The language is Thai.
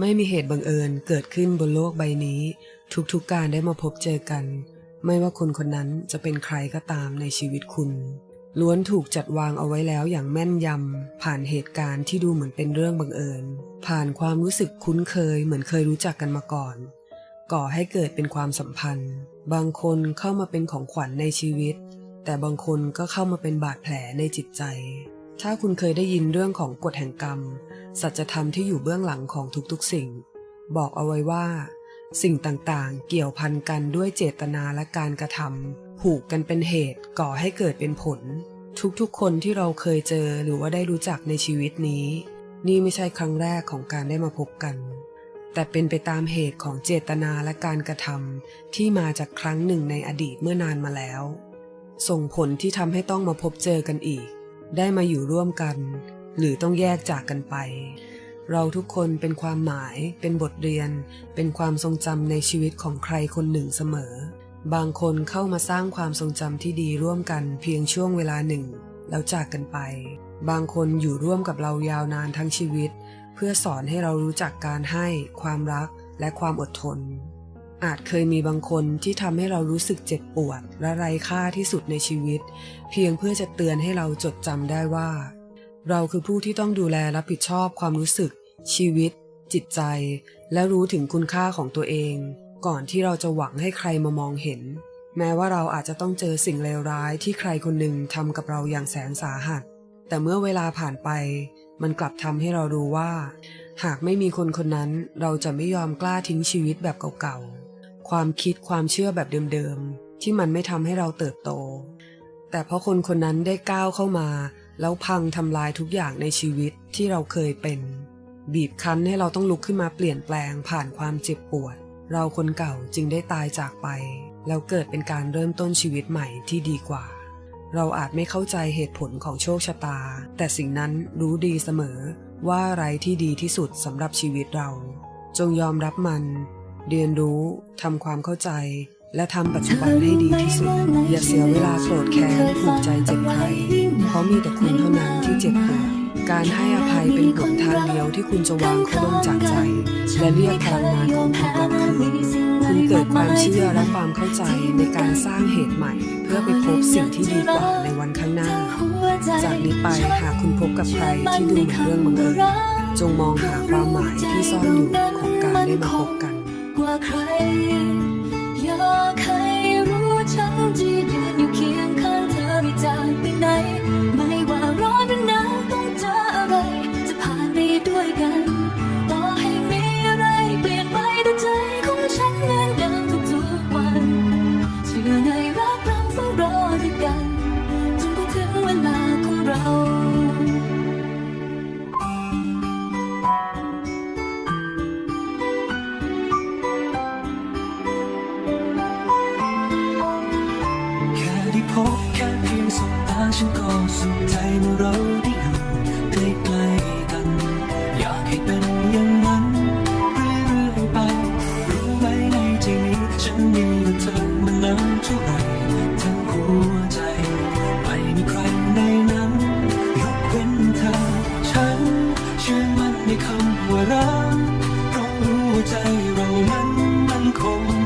ไม่มีเหตุบังเอิญเกิดขึ้นบนโลกใบนี้ ทุกๆการได้มาพบเจอกัน ไม่ว่าคนคนนั้นจะเป็นใครก็ตามในชีวิตคุณ ล้วนถูกจัดวางเอาไว้แล้วอย่างแม่นยำผ่านเหตุการณ์ที่ดูเหมือนเป็นเรื่องบังเอิญ ผ่านความรู้สึกคุ้นเคยเหมือนเคยรู้จักกันมาก่อน ก่อให้เกิดเป็นความสัมพันธ์ บางคนเข้ามาเป็นของขวัญในชีวิต แต่บางคนก็เข้ามาเป็นบาดแผลในจิตใจ ถ้าคุณเคยได้ยินเรื่องของกฎแห่งกรรม สัจธรรมที่อยู่เบื้องหลังของทุกๆสิ่ง บอกเอาไว้ว่า สิ่งต่างๆ เกี่ยวพันกันด้วยเจตนาและการกระทำผูกกันเป็นเหตุก่อให้เกิดเป็นผล ทุกๆ คนที่เราเคยเจอหรือว่าได้รู้จักในชีวิตนี้ นี่ไม่ใช่ครั้งแรกของการได้มาพบกัน แต่เป็นไปตามเหตุของเจตนาและการกระทำที่มาจากครั้งหนึ่งในอดีตเมื่อนานมาแล้ว ส่งผลที่ทำให้ต้องมาพบเจอกันอีก ได้มาอยู่ร่วมกัน หรือต้องแยกจากกันไป เราทุกคนเป็นความหมาย เป็นบทเรียน เป็นความทรงจำในชีวิตของใครคนหนึ่งเสมอ บางคนเข้ามาสร้างความทรงจำที่ดีร่วมกันเพียงช่วงเวลาหนึ่ง แล้วจากกันไป บางคนอยู่ร่วมกับเรายาวนานทั้งชีวิต เพื่อสอนให้เรารู้จักการให้ ความรัก และความอดทนอาจเคยมีบางคนที่ทำให้เรารู้สึกเจ็บปวดและไร้ค่าที่สุดในชีวิต เพียงเพื่อจะเตือนให้เราจดจำได้ว่า เราคือผู้ที่ต้องดูแลรับผิดชอบความรู้สึก ชีวิต จิตใจ และรู้ถึงคุณค่าของตัวเอง ก่อนที่เราจะหวังให้ใครมามองเห็น แม้ว่าเราอาจจะต้องเจอสิ่งเลวร้ายที่ใครคนหนึ่งทำกับเราอย่างแสนสาหัส แต่เมื่อเวลาผ่านไป มันกลับทำให้เรารู้ว่า หากไม่มีคนคนนั้น เราจะไม่ยอมกล้าทิ้งชีวิตแบบเก่าๆ ความคิดความเชื่อแบบเดิมๆ ที่มันไม่ทำให้เราเติบโต แต่เพราะคนคนนั้นได้ก้าวเข้ามา แล้วพังทำลายทุกอย่างในชีวิตที่เราเคยเป็น บีบคั้นให้เราต้องลุกขึ้นมาเปลี่ยนแปลงผ่านความเจ็บปวด เราคนเก่าจึงได้ตายจากไป แล้วเกิดเป็นการเริ่มต้นชีวิตใหม่ที่ดีกว่า เราอาจไม่เข้าใจเหตุผลของโชคชะตา แต่สิ่งนั้นรู้ดีเสมอว่าอะไรที่ดีที่สุดสำหรับชีวิตเรา จงยอมรับมัน เรียนรู้ทำความเข้าใจ และทำปัจจุบันให้ดีที่สุด อย่าเสียเวลาโกรธแค้น มีแต่คุณเท่านั้นที่เจ็บปวดการให้อภัยเป็นหนทางเดียวที่คุณจะวางเขาลงจากใจ และเรียกพลังงานของคุณกลับคืนคุณเกิดความเชื่อและความเข้าใจในการสร้างเหตุใหม่ เพื่อไปพบสิ่งที่ดีกว่าในวันข้างหน้า จากนี้ไปหากคุณพบกับใครที่ดูเหมือนเรื่องบังเอิญจงมองหาความหมายที่ซ่อนอยู่ของการได้มาพบกันกว่าใครอยากให้รู้ฉันที่เดินอยู่เคียง เราแค่ได้พบแค่เพียงสบตาฉันก็สุขใจเมื่อเรา kolum